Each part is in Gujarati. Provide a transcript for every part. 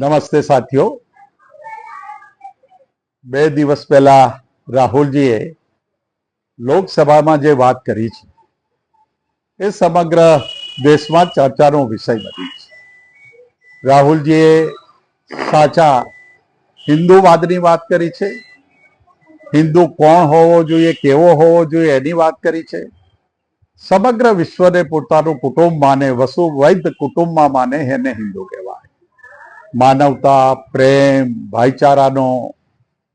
નમસ્તે સાથીઓ. બે દિવસ પહેલા રાહુલજીએ લોકસભામાં જે વાત કરી છે, એ સમગ્ર દેશમાં ચર્ચાનો વિષય બની છે. રાહુલજીએ સાચા હિન્દુવાદની વાત કરી છે. હિન્દુ કોણ હોવો જોઈએ, કેવો હોવો જોઈએ એની વાત કરી છે. સમગ્ર વિશ્વને પોતાનું કુટુંબ માને, વસુ વૈદ કુટુંબમાં માને, એને હિન્દુ કહેવાય માનવતા, પ્રેમ, ભાઈચારાનો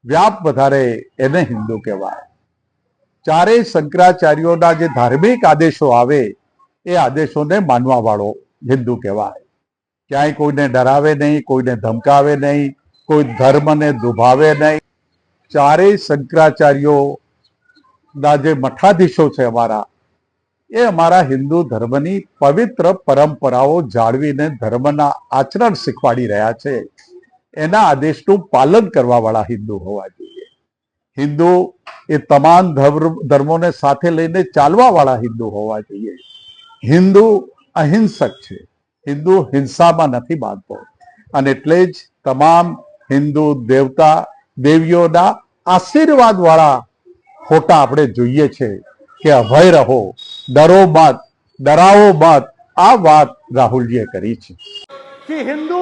વ્યાપ વધારે એને હિન્દુ કહેવાય. ચારેય શંકરાચાર્યોના જે ધાર્મિક આદેશો આવે, એ આદેશોને માનવા વાળો હિન્દુ કહેવાય. ક્યાંય કોઈને ડરાવે નહીં, કોઈને ધમકાવે નહીં, કોઈ ધર્મને દુભાવે નહીં. ચારેય શંકરાચાર્યોના જે મઠાધીશો છે અમારા એ અમારા હિન્દુ ધર્મની પવિત્ર પરંપરાઓ જાળવીને ધર્મના આચરણ શીખવાડી રહ્યા છે. એના આદેશનું પાલન કરવા વાળા હિન્દુ હોવા જોઈએ. હિન્દુ એ તમામ ધર્મ- ધર્મોને સાથે લઈને ચાલવાવાળા હિન્દુ હોવા જોઈએ. હિન્દુ અહિંસક છે. હિન્દુ હિંસામાં નથી માનતો અને એટલે જ તમામ હિન્દુ દેવતા, દેવીઓના આશીર્વાદ વાળા ફોટા આપણે જોઈએ છે કે અભય રહો ડરો મત ડરાવો મત આ વાત રાહુલજીએ કરી છે कि हिंदू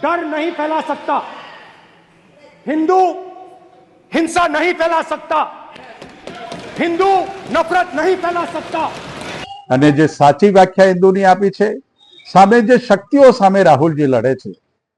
डर नहीं फैला सकता हिंदू हिंसा नहीं फैला सकता हिंदू नफरत नहीं फैला सकता અને જે સાચી વ્યાખ્યા હિન્દુની આપી છે સામે જે શક્તિઓ સામે રાહુલજી લડે છે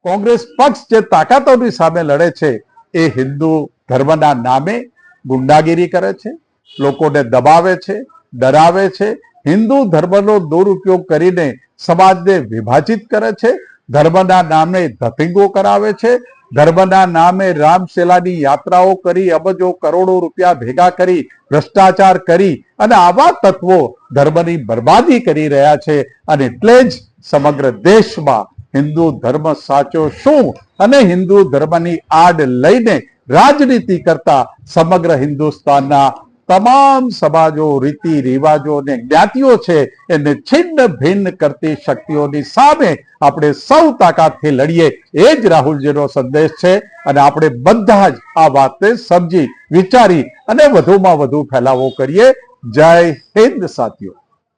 કોંગ્રેસ પક્ષ જે તાકાતોની સામે લડે છે એ હિન્દુ ધર્મના નામે ગુંડાગીરી કરે છે લોકોને દબાવે છે ડરાવે છે. હિન્દુ ધર્મનો દુરુપયોગ કરીને સમાજને વિભાજિત કરે છે. ધર્મના નામે ધતિંગો કરાવે છે. ધર્મના નામે રામશેલાની યાત્રાઓ કરી, અબજો કરોડો રૂપિયા ભેગા કરી, ભ્રષ્ટાચાર કરી અને આવા તત્વો ધર્મની બરબાદી કરી રહ્યા છે અને એટલે જ સમગ્ર દેશમાં હિન્દુ ધર્મ સાચો શું અને હિન્દુ ધર્મની આડ લઈને રાજનીતિ કરતા સમગ્ર હિન્દુસ્તાનના તમામ સમાજો, રીતિ, રિવાજો અને જ્ઞાતિઓ છે, એને છિન્ન ભિન્ન કરતી શક્તિઓની સામે આપણે સૌ તાકાતથી લડીએ. એ જ રાહુલજીનો સંદેશ છે અને આપણે બધા જ આ વાતને સમજી, વિચારી અને વધુમાં વધુ ફેલાવો કરીએ. જય હિન્દ, સાથીઓ.